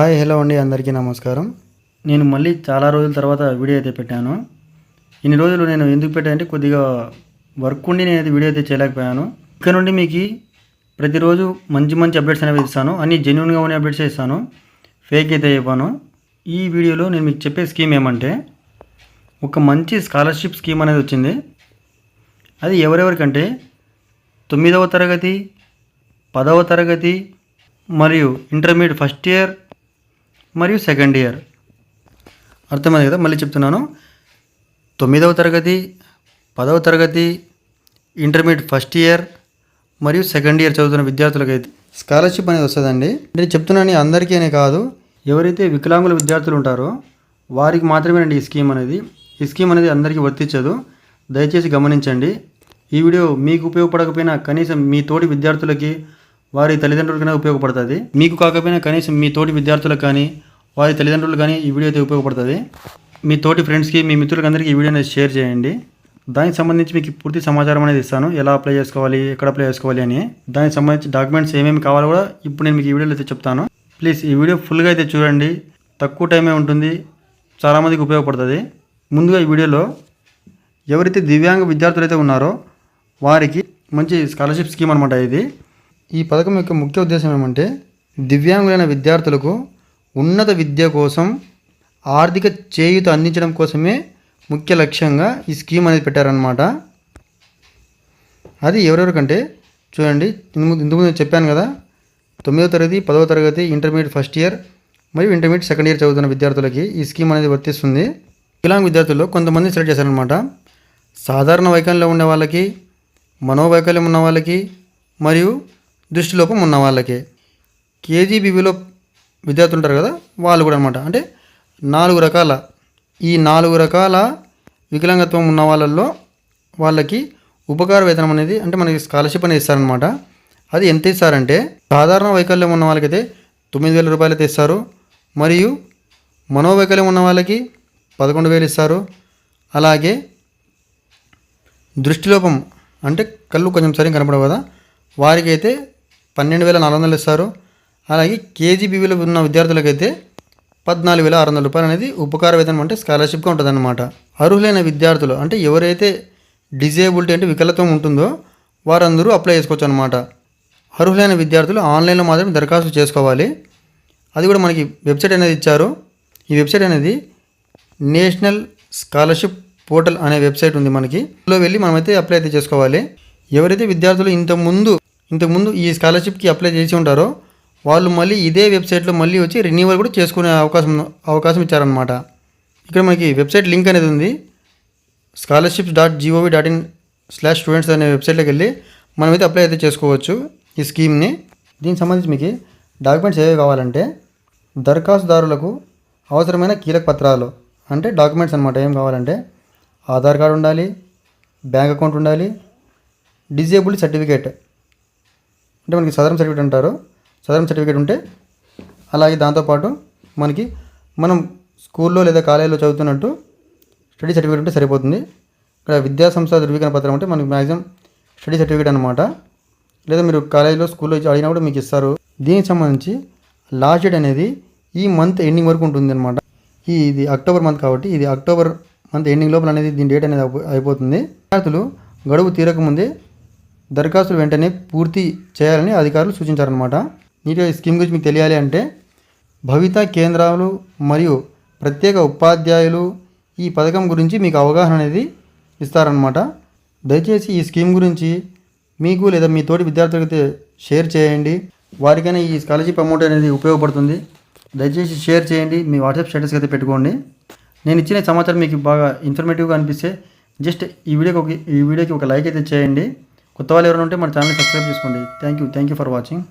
Hi hello అండి అందరికీ నమస్కారం. నేను మళ్ళీ చాలా రోజుల తర్వాత వీడియో అయితే పెట్టాను. ఇన్ని రోజులు నేను ఎందుకు పెట్టానంటే కొద్దిగా వర్క్ ఉండి నేను అయితే వీడియో అయితే చేయలేకపోయాను. ఇక్కడ నుండి మీకు ప్రతిరోజు మంచి మంచి అప్డేట్స్ అనేవి ఇస్తాను. అన్ని జెన్యున్గా ఉన్న అప్డేట్స్ ఇస్తాను. ఫేక్ అయితే చెప్పాను. ఈ వీడియోలో నేను మీకు చెప్పే స్కీమ్ ఏమంటే ఒక మంచి స్కాలర్షిప్ స్కీమ్ అనేది వచ్చింది. అది ఎవరెవరికంటే తొమ్మిదవ తరగతి పదవ తరగతి మరియు ఇంటర్మీడియట్ ఫస్ట్ ఇయర్ మరియు సెకండ్ ఇయర్ అర్థమైంది కదా? మళ్ళీ చెప్తున్నాను. తొమ్మిదవ తరగతి పదవ తరగతి ఇంటర్మీడియట్ ఫస్ట్ ఇయర్ మరియు సెకండ్ ఇయర్ చదువుతున్న విద్యార్థులకైతే స్కాలర్షిప్ అనేది వస్తుందండి. నేను చెప్తున్నాను అందరికీ అనే కాదు. ఎవరైతే వికలాంగుల విద్యార్థులు ఉంటారో వారికి మాత్రమేనండి ఈ స్కీమ్ అనేది. ఈ స్కీమ్ అనేది అందరికీ వర్తించదు. దయచేసి గమనించండి. ఈ వీడియో మీకు ఉపయోగపడకపోయినా కనీసం మీ తోటి విద్యార్థులకి వారి తల్లిదండ్రులకైనా ఉపయోగపడుతుంది. మీకు కాకపోయినా కనీసం మీ తోటి విద్యార్థులకు కానీ వారి తల్లిదండ్రులు కానీ ఈ వీడియో అయితే ఉపయోగపడుతుంది. మీ తోటి ఫ్రెండ్స్కి మీ మిత్రులకందరికీ ఈ వీడియో అనేది షేర్ చేయండి. దానికి సంబంధించి మీకు పూర్తి సమాచారం అనేది ఇస్తాను. ఎలా అప్లై చేసుకోవాలి ఎక్కడ అప్లై చేసుకోవాలి అని. దానికి సంబంధించి డాక్యుమెంట్స్ ఏమేమి కావాలో కూడా ఇప్పుడు నేను మీకు ఈ వీడియోలో అయితే చెప్తాను. ప్లీజ్ ఈ వీడియో ఫుల్గా అయితే చూడండి. తక్కువ టైమే ఉంటుంది. చాలామందికి ఉపయోగపడుతుంది. ముందుగా ఈ వీడియోలో ఎవరైతే దివ్యాంగ విద్యార్థులు అయితే ఉన్నారో వారికి మంచి స్కాలర్షిప్ స్కీమ్ అనమాట ఇది. ఈ పథకం యొక్క ముఖ్య ఉద్దేశం ఏమంటే దివ్యాంగులైన విద్యార్థులకు ఉన్నత విద్య కోసం ఆర్థిక చేయూత అందించడం కోసమే ముఖ్య లక్ష్యంగా ఈ స్కీమ్ అనేది పెట్టారనమాట అది ఎవరెవరికంటే చూడండి ఇంతకుముందు చెప్పాను కదా తొమ్మిదవ తరగతి పదవ తరగతి ఇంటర్మీడియట్ ఫస్ట్ ఇయర్ మరియు ఇంటర్మీడియట్ సెకండ్ ఇయర్ చదువుతున్న విద్యార్థులకి ఈ స్కీమ్ అనేది వర్తిస్తుంది. వికలాంగ్ విద్యార్థుల్లో కొంతమంది సెలెక్ట్ చేశారనమాట సాధారణ వైకల్యంలో ఉండే వాళ్ళకి మనోవైకల్యం ఉన్న వాళ్ళకి మరియు దృష్టిలోపం ఉన్న వాళ్ళకి. కేజీబీవీలో విద్యార్థులు ఉంటారు కదా వాళ్ళు కూడా అనమాట అంటే నాలుగు రకాల ఈ నాలుగు రకాల వికలాంగత్వం ఉన్న వాళ్ళల్లో వాళ్ళకి ఉపకార వేతనం అనేది అంటే మనకి స్కాలర్షిప్ అనేది ఇస్తారనమాట అది ఎంత ఇస్తారంటే సాధారణ వైకల్యం ఉన్న వాళ్ళకైతే తొమ్మిది వేల రూపాయలు అయితే ఇస్తారు. మరియు మనోవైకల్యం ఉన్న వాళ్ళకి పదకొండు వేలు ఇస్తారు. అలాగే దృష్టిలోపం అంటే కళ్ళు కొంచెం సరిగ్గా కనపడవు కదా వారికి అయితే పన్నెండు వేల నాలుగు వందలు ఇస్తారు. అలాగే కేజీబీవీలో ఉన్న విద్యార్థులకైతే పద్నాలుగు వేల ఆరు వందల రూపాయలు అనేది ఉపకార వేతనం అంటే స్కాలర్షిప్గా ఉంటుందన్నమాట. అర్హులైన విద్యార్థులు అంటే ఎవరైతే డిజేబిలిటీ అంటే వికలత్వం ఉంటుందో వారందరూ అప్లై చేసుకోవచ్చు అనమాట అర్హులైన విద్యార్థులు ఆన్లైన్లో మాత్రమే దరఖాస్తు చేసుకోవాలి. అది కూడా మనకి వెబ్సైట్ అనేది ఇచ్చారు. ఈ వెబ్సైట్ అనేది నేషనల్ స్కాలర్షిప్ పోర్టల్ అనే వెబ్సైట్ ఉంది మనకి. ఇందులో వెళ్ళి మనమైతే అప్లై అయితే చేసుకోవాలి. ఎవరైతే విద్యార్థులు ఇంతకుముందు ఇంతకుముందు ఈ స్కాలర్షిప్కి అప్లై చేసి ఉంటారో వాళ్ళు మళ్ళీ ఇదే వెబ్సైట్లో మళ్ళీ వచ్చి రెన్యూవల్ కూడా చేసుకునే అవకాశం అవకాశం ఇచ్చారనమాట ఇక్కడ మనకి వెబ్సైట్ లింక్ అనేది ఉంది. Scholarships dot G O V dot in slash students అనే వెబ్సైట్లోకి వెళ్ళి మనమైతే అప్లై అయితే చేసుకోవచ్చు ఈ స్కీమ్ని. దీనికి సంబంధించి మీకు డాక్యుమెంట్స్ ఏవి కావాలంటే దరఖాస్తుదారులకు అవసరమైన కీలక పత్రాలు అంటే డాక్యుమెంట్స్ అనమాట ఏం కావాలంటే ఆధార్ కార్డు ఉండాలి బ్యాంక్ అకౌంట్ ఉండాలి డిజేబుల్ సర్టిఫికేట్ అంటే మనకి సదరం సర్టిఫికేట్ అంటారు. సదరం సర్టిఫికేట్ ఉంటే అలాగే దాంతోపాటు మనకి మనం స్కూల్లో లేదా కాలేజీలో చదువుతున్నట్టు స్టడీ సర్టిఫికేట్ ఉంటే సరిపోతుంది. ఇక్కడ విద్యా సంస్థ ధృవీకరణ పత్రం అంటే మనకి మ్యాక్సిమం స్టడీ సర్టిఫికేట్ అనమాట లేదా మీరు కాలేజీలో స్కూల్లో అడిగినా కూడా మీకు ఇస్తారు. దీనికి సంబంధించి లాస్ట్ డేట్ అనేది ఈ మంత్ ఎండింగ్ వరకు ఉంటుంది అనమాట ఈ ఇది అక్టోబర్ మంత్ కాబట్టి ఇది అక్టోబర్ మంత్ ఎండింగ్ లోపల అనేది దీని డేట్ అనేది అయిపోతుంది. విద్యార్థులు గడువు తీరకముందే దరఖాస్తులు వెంటనే పూర్తి చేయాలని అధికారులు సూచించారనమాట నీటి స్కీమ్ గురించి మీకు తెలియాలి అంటే భవిత కేంద్రాలు మరియు ప్రత్యేక ఉపాధ్యాయులు ఈ పథకం గురించి మీకు అవగాహన అనేది ఇస్తారనమాట దయచేసి ఈ స్కీమ్ గురించి మీకు లేదా మీ తోటి విద్యార్థులకైతే షేర్ చేయండి. వారికైనా ఈ స్కాలర్షిప్ అమౌంట్ అనేది ఉపయోగపడుతుంది. దయచేసి షేర్ చేయండి. మీ వాట్సాప్ స్టేటస్కి అయితే పెట్టుకోండి. నేను ఇచ్చిన సమాచారం మీకు బాగా ఇన్ఫర్మేటివ్గా అనిపిస్తే జస్ట్ ఈ వీడియోకి ఒక ఈ వీడియోకి ఒక లైక్ అయితే చేయండి. కొత్త వాళ్ళు ఎవరైనా ఉంటే మన ఛానల్ సబ్స్క్రైబ్ చేసుకోండి. Thank you thank you for watching.